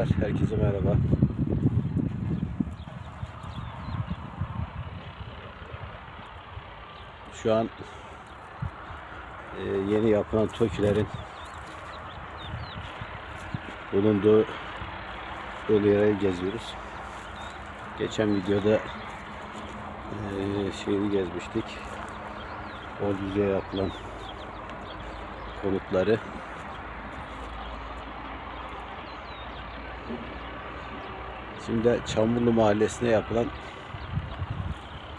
Arkadaşlar herkese merhaba. Şu an e, yeni yapılan TOKİ'lerin bulunduğu bölgeleri geziyoruz. Geçen videoda e, şeyi gezmiştik. Ordu'ya yapılan konutları. Şimdi Çamurlu Mahallesi'ne yapılan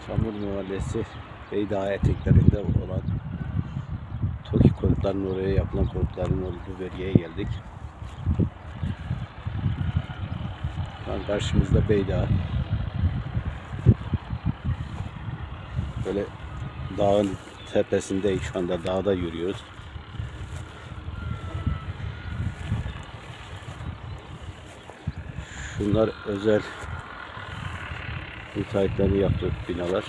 Çamurlu Mahallesi Beydağ eteklerinde olan TOKİ konutlarının oraya yapılan konutların olduğu bölgeye geldik. Şu an karşımızda Beydağ. Böyle dağın tepesindeyiz şu anda dağda yürüyoruz. Şunlar özel müteahhitlerin yaptığı binalar.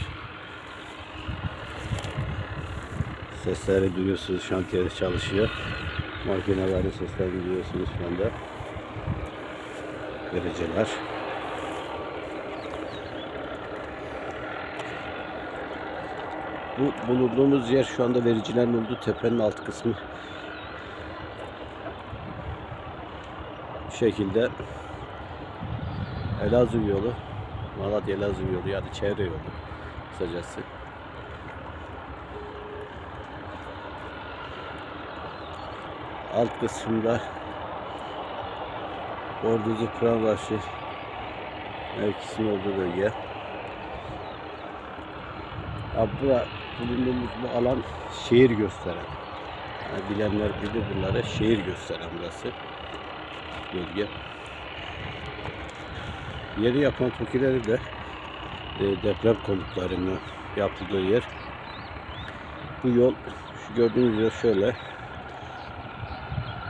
Sesleri duyuyorsunuz şantiyede çalışıyor. Makinelerin seslerini duyuyorsunuz şu anda. Dereceler. Bu bulunduğumuz yer şu anda vericilerin olduğu tepenin alt kısmı. Bu şekilde Elazığ yolu, Malatya Elazığ yolu ya da çevre yolu kısacası. Alt kısmında Orducu Pırabaşı mevkisinin olduğu bölge. Ya bura, bulunduğumuz bu alan şehir gösteren. Yani bilenler bilir bunları. Şehir gösteren burası. Bölge. Yeni yapan TOKİ'leri de e, deprem konutlarının yapıldığı yer. Bu yol şu gördüğünüz yer şöyle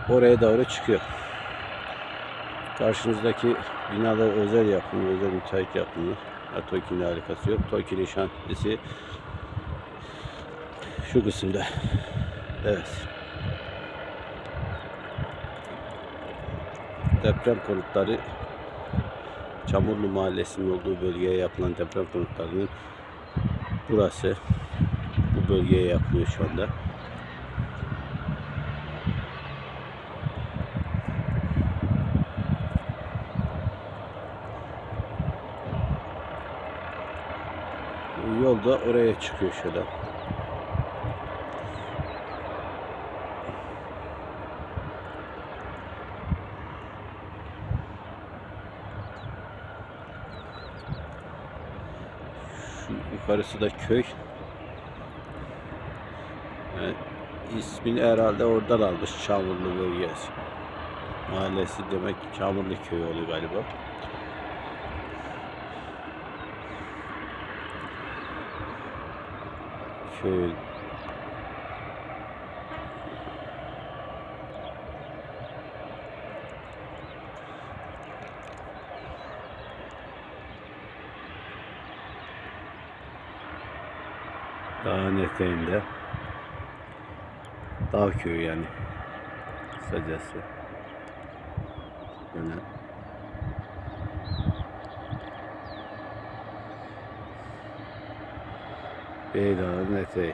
oraya doğru çıkıyor. Karşınızdaki binada özel yapımı, özel müteahhit yapımı. TOKİ'nin harikası yok. TOKİ'nin şantiyesi şu kısımda. Evet. Deprem konutları Çamurlu Mahallesi'nin olduğu bölgeye yapılan deprem konutlarının burası bu bölgeye yapılıyor şu anda. Yol da oraya çıkıyor şöyle. Şu yukarısı da köy. Yani ismini herhalde oradan almış Çamurlu bölgesi. Mahallesi demek Çamurlu köyü oluyor galiba. Köy Dağın eteğinde. Dağ köyü yani. Kısacası. Böyle. Beydağ'ın eteği.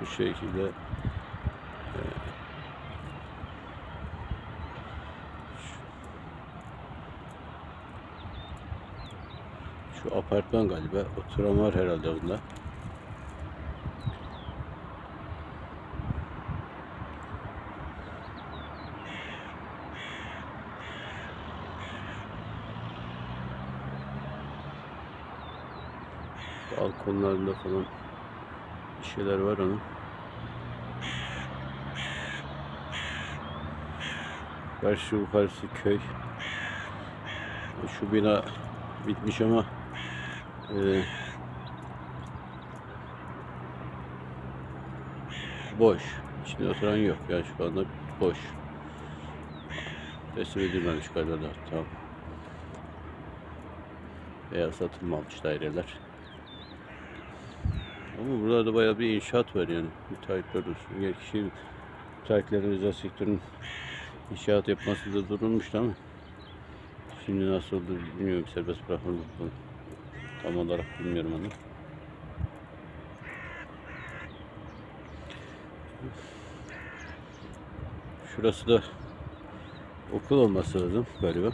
Bu şekilde apartman galiba. Oturan var herhalde bunda. Balkonlarında falan bir şeyler var onun. Karşı yukarısı köy. Şu bina bitmiş ama e, boş. İçinde oturan yok. Yani şu anda boş. Teslim edilmemiş galiba da. Tamam. Veya satılmamış daireler. Ama burada da bayağı bir inşaat var yani. Müteahhitler olsun. Gerçi şey, müteahhitlerin özel sektörün inşaat yapması da durulmuştu ama şimdi nasıl olur bilmiyorum. Serbest bırakıldı. Tam olarak bilmiyorum onu. Şurası da okul olması lazım galiba.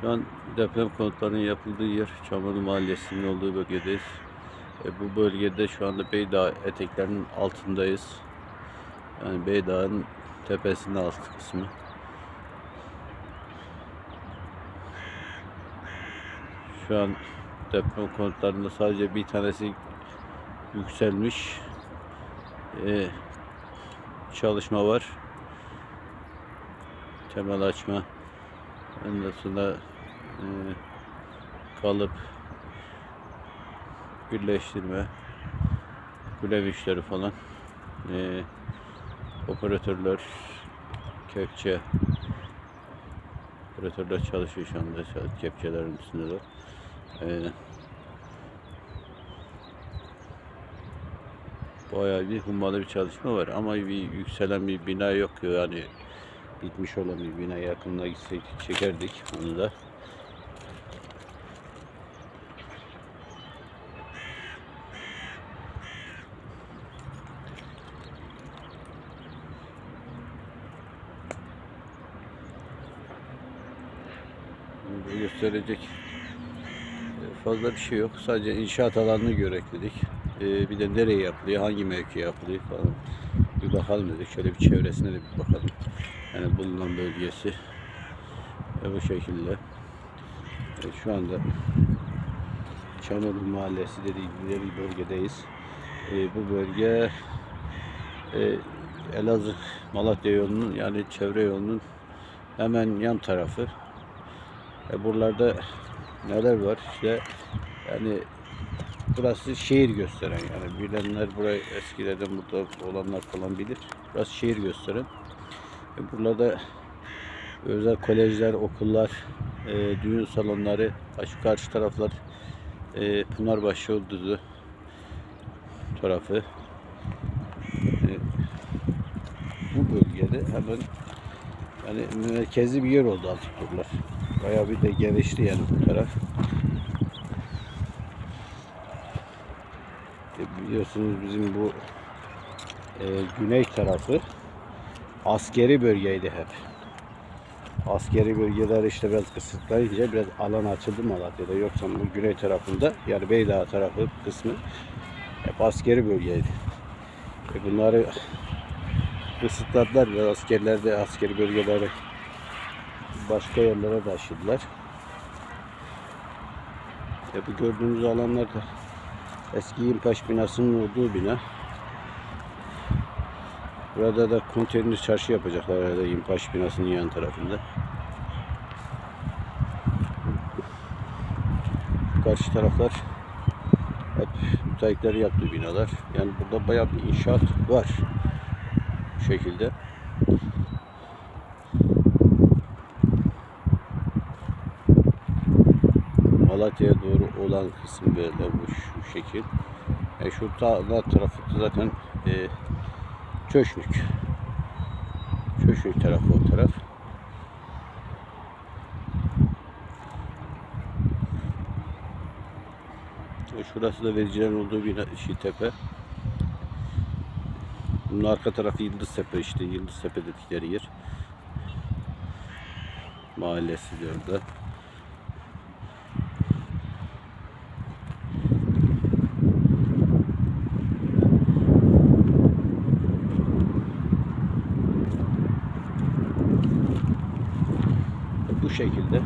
Şu an deprem konutlarının yapıldığı yer Çamurlu Mahallesi'nin olduğu bölgedeyiz. E, bu bölgede şu anda Beydağ eteklerinin altındayız. Yani Beydağ'ın tepesinin alt kısmı. Şu an deprem konutlarında sadece bir tanesi yükselmiş. E, çalışma var. Temel açma. Ondan sonra e, kalıp birleştirme gülev işleri falan. E, operatörler kepçe. Operatörler çalışıyor şu anda kepçelerin üstünde de. E, bayağı bir hummalı bir çalışma var ama bir yükselen bir bina yok. Yani bitmiş olan bir bina yakınına gitsek çekerdik onu da. Gösterecek e, fazla bir şey yok. Sadece inşaat alanını görekledik. Ee, bir de nereye yapılıyor, hangi mevki yapılıyor falan bir bakalım dedik. Şöyle bir çevresine de bir bakalım. Yani bulunan bölgesi ve bu şekilde. Evet, şu anda Çamurlu Mahallesi dedikleri bir bölgedeyiz. Ee, bu bölge e, Elazığ Malatya yolunun yani çevre yolunun hemen yan tarafı. E, buralarda neler var? İşte yani burası şehir gösteren yani bilenler burayı eskilerden burada olanlar falan bilir. Burası şehir gösteren. E, Burada özel kolejler, okullar, e, düğün salonları, şu karşı taraflar e, Pınarbaşı Yıldızı tarafı. E, bu bölgede hemen yani merkezi bir yer oldu artık Bayağı bir de gelişti yani bu taraf. E, biliyorsunuz bizim bu e, güney tarafı askeri bölgeydi hep. Askeri bölgeler işte biraz kısıtlayınca biraz alan açıldı Malatya'da. Yoksa bu güney tarafında yani Beydağ tarafı kısmı hep askeri bölgeydi. E bunları kısıtladılar. Biraz askerler de askeri bölgelere başka yerlere taşıdılar. E bu gördüğünüz alanlar da eski İmpaş binasının olduğu bina. Burada da konteyner çarşı yapacaklar herhalde İmpaş binasının yan tarafında. Karşı taraflar hep müteahhitler yaptığı binalar. Yani burada bayağı bir inşaat var. Bu şekilde. Malatya'ya doğru olan kısım böyle bu şu şekil. E şu ta tarafı da zaten e, Çöşlük. Çöşlük tarafı o taraf. E, Şurası da vericilerin olduğu bir şey tepe. Bunun arka tarafı Yıldız Tepe işte Yıldız Tepe dedikleri yer. Mahallesi de orada. Bu şekilde.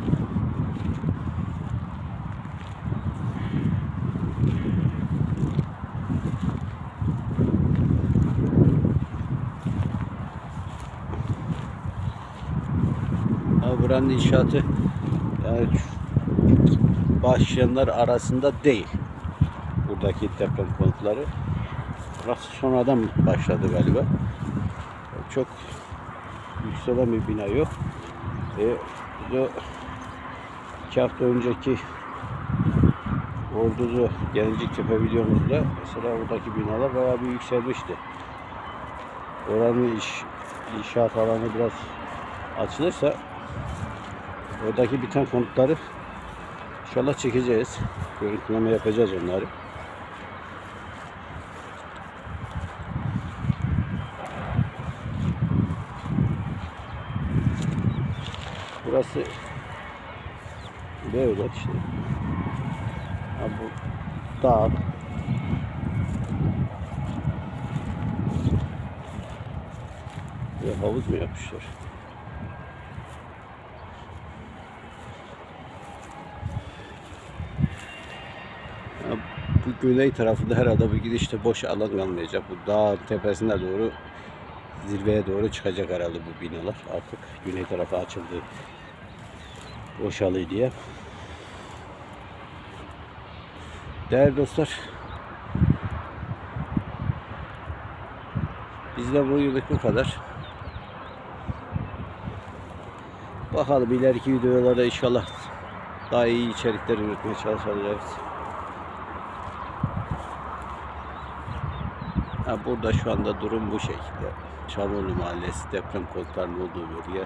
Buranın inşaatı yani başlayanlar arasında değil. Buradaki deprem konutları. Burası sonradan başladı galiba. Çok yükselen bir bina yok. E, biz o iki hafta önceki Ordu'da Gelinciktepe videomuzda mesela oradaki binalar bayağı bir yükselmişti. Oranın iş, inşaat alanı biraz açılırsa oradaki biten konutları inşallah çekeceğiz. Görüntüleme yapacağız onları. Burası böyle işte. Ha, bu dağ. Ve havuz mu yapmışlar? Ya, bu güney tarafında herhalde bu gidişte boş alan kalmayacak. Bu dağ tepesine doğru zirveye doğru çıkacak herhalde bu binalar. Artık güney tarafı açıldı. Boşalı diye. Değerli dostlar. Bizden bu yıllık bu kadar. Bakalım ileriki videolarda inşallah daha iyi içerikler üretmeye çalışacağız. Ha, burada şu anda durum bu şekilde. Çamurlu Mahallesi deprem konutlarının olduğu bölge.